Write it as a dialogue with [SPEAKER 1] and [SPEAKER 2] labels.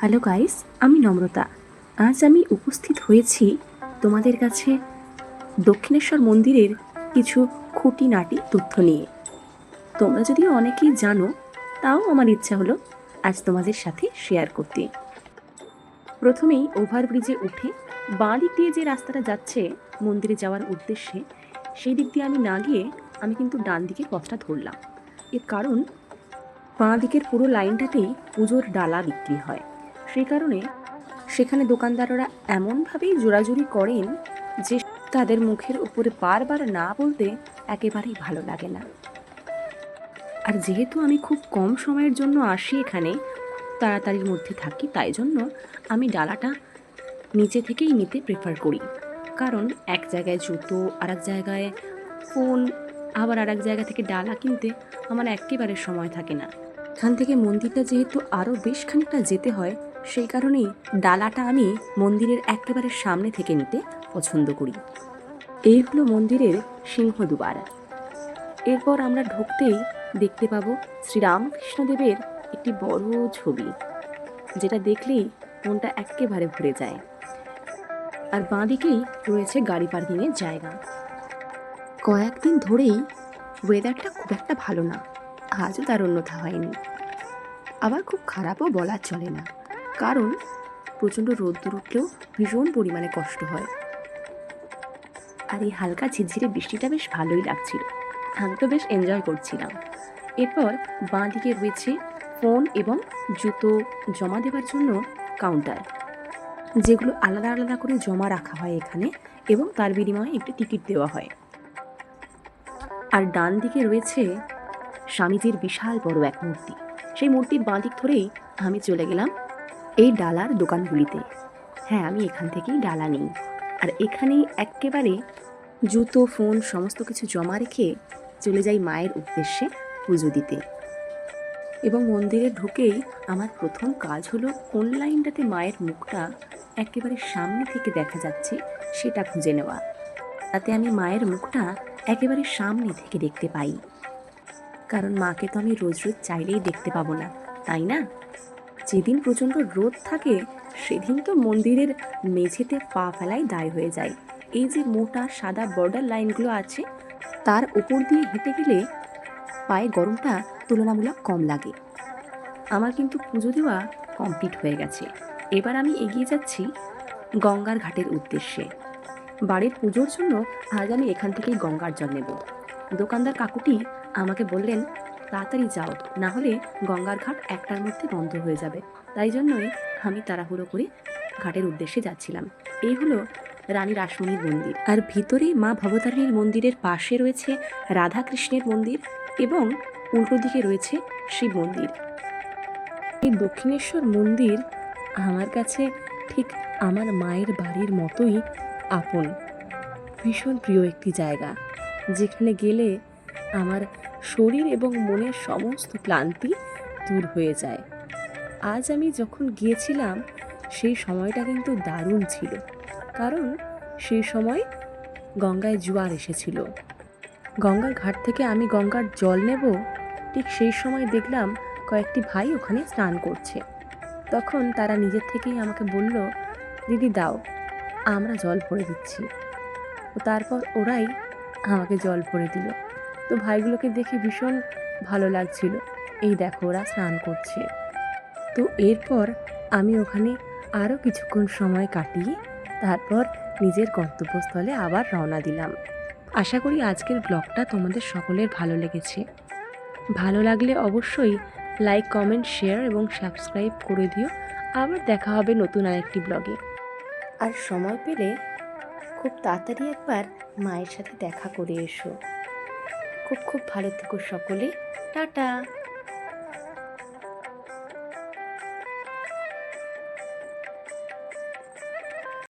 [SPEAKER 1] Hello guys, আমি নম্রতা। আজ আমি উপস্থিত হয়েছি তোমাদের কাছে দক্ষিণেশ্বর মন্দিরের কিছু খুঁটিনাটি তথ্য নিয়ে। তোমরা যদি অনেকেই জানো, তাও আমার ইচ্ছা হলো আজ তোমাদের সাথে শেয়ার করতে। প্রথমেই ওভারব্রিজে উঠে বাঁ দিক দিয়ে যে রাস্তাটা যাচ্ছে মন্দিরে যাওয়ার উদ্দেশ্যে, সেই দিক দিয়ে আমি না গিয়ে আমি কিন্তু ডান দিকে পথটা ধরলাম। এর কারণ, বাঁ দিকের পুরো লাইনটাতেই পুজোর ডালা বিক্রি হয়। সেই কারণে সেখানে দোকানদাররা এমনভাবেই জোরাজুরি করেন যে তাদের মুখের উপরে বারবার না বলতে একেবারেই ভালো লাগে না। আর যেহেতু আমি খুব কম সময়ের জন্য আসি এখানে তাড়াতাড়ির মধ্যে থাকি, তাই জন্য আমি ডালাটা নিচে থেকেই নিতে প্রেফার করি। কারণ এক জায়গায় জুতো আর এক জায়গায় ফোন আবার আর এক জায়গা থেকে ডালা কিনতে আমার একেবারে সময় থাকে না। এখান থেকে মন্দিরটা যেহেতু আরও বেশ খানিকটা যেতে হয়, সেই কারণেই ডালাটা আমি মন্দিরের একেবারে সামনে থেকে নিতে পছন্দ করি। এই হলো মন্দিরের সিংহদুয়ার এরপর আমরা ঢুকতেই দেখতে পাবো শ্রীরামকৃষ্ণদেবের একটি বড় ছবি, যেটা দেখলেই মনটা একেবারে ভরে যায়। আর বাঁদিকেই রয়েছে গাড়ি পার্কিংয়ের জায়গা। কয়েকদিন ধরেই ওয়েদারটা খুব একটা ভালো না। আজও তার অন্যথা হয়নি। আবার খুব খারাপও বলা চলে না। কারণ প্রচণ্ড রোদ্দুর উঠলেও ভীষণ পরিমাণে কষ্ট হয়। আর এই হালকা ঝিরঝিরে বৃষ্টিটা বেশ ভালোই লাগছিল। আমি তো বেশ এনজয় করছিলাম। এরপর বাঁ দিকে রয়েছে ফোন এবং জুতো জমা দেওয়ার জন্য কাউন্টার যেগুলো আলাদা আলাদা করে জমা রাখা হয় এখানে এবং তার বিনিময়ে একটি টিকিট দেওয়া হয়। আর ডান দিকে রয়েছে স্বামীজির বিশাল বড় এক মূর্তি। সেই মূর্তির বাঁ দিক ধরেই আমি চলে গেলাম এই ডালার দোকানগুলিতে। হ্যাঁ আমি এখান থেকেই ডালা নিই। আর এখানেই একেবারে জুতো, ফোন, সমস্ত কিছু জমা রেখে চলে যাই মায়ের উদ্দেশ্যে পুজো দিতে। এবং মন্দিরে ঢুকেই আমার প্রথম কাজ হলো কোন লাইনটাতে মায়ের মুখটা একেবারে সামনে থেকে দেখা যাচ্ছে, সেটা খুঁজে নেওয়া। তাতে আমি মায়ের মুখটা একেবারে সামনে থেকে দেখতে পাই। কারণ মাকে তো আমি রোজ রোজ চাইলেই দেখতে পাবো না, তাই না? যেদিন প্রচণ্ড রোদ থাকে, সেদিন তো মন্দিরের মেঝেতে পা ফেলাই দায় হয়ে যায়। এই যে মোটা সাদা বর্ডার লাইনগুলো আছে, তার উপর দিয়ে হেঁটে গেলে পায়ে গরমটা তুলনামূলক কম লাগে। আমার কিন্তু পুজো দেওয়া কমপ্লিট হয়ে গেছে। এবার আমি এগিয়ে যাচ্ছি গঙ্গার ঘাটের উদ্দেশ্যে। বাড়ির পুজোর জন্য আজ আমি এখান থেকেই গঙ্গার জল নেব। দোকানদার কাকুটি আমাকে বললেন, তাড়াতাড়ি যাও, না হলে গঙ্গার ঘাট একটার মধ্যে বন্ধ হয়ে যাবে। তাই জন্যই আমি তাড়াহুড়ো করে ঘাটের উদ্দেশ্যে যাচ্ছিলাম। এই হলো রানী রাসমণির মন্দির। আর ভিতরে মা ভবতারিণীর মন্দিরের পাশে রয়েছে রাধাকৃষ্ণের মন্দির এবং উল্টো দিকে রয়েছে শিব মন্দির। এই দক্ষিণেশ্বর মন্দির আমার কাছে ঠিক আমার মায়ের বাড়ির মতোই আপন, ভীষণ প্রিয় একটি জায়গা। যেখানে গেলে আমার শরীর এবং মনের সমস্ত ক্লান্তি দূর হয়ে যায়। আজ আমি যখন গিয়েছিলাম, সেই সময়টা কিন্তু দারুণ ছিল, কারণ সেই সময় গঙ্গায় জোয়ার এসেছিল। গঙ্গার ঘাট থেকে আমি গঙ্গার জল নেব, ঠিক সেই সময় দেখলাম কয়েকটি ভাই ওখানে স্নান করছে। তখন তারা নিজের থেকেই আমাকে বলল, দিদি, দাও, আমরা জল ভরে দিচ্ছি। তারপর ওরাই আমাকে জল ভরে দিল। তো ভাইগুলোকে দেখে ভীষণ ভালো লাগছিল। এই দেখো, ওরা স্নান করছে। তো এরপর আমি ওখানে আরও কিছুক্ষণ সময় কাটিয়ে তারপর নিজের গন্তব্যস্থলে আবার রওনা দিলাম। আশা করি আজকের ব্লগটা তোমাদের সকলের ভালো লেগেছে। ভালো লাগলে অবশ্যই লাইক, কমেন্ট, শেয়ার এবং সাবস্ক্রাইব করে দিও। আবার দেখা হবে নতুন আরেকটি ব্লগে। আর সময় পেলে খুব তাড়াতাড়ি একবার মায়ের সাথে দেখা করে এসো। খুব খুব ভালো থেকো সকলে। টাটা।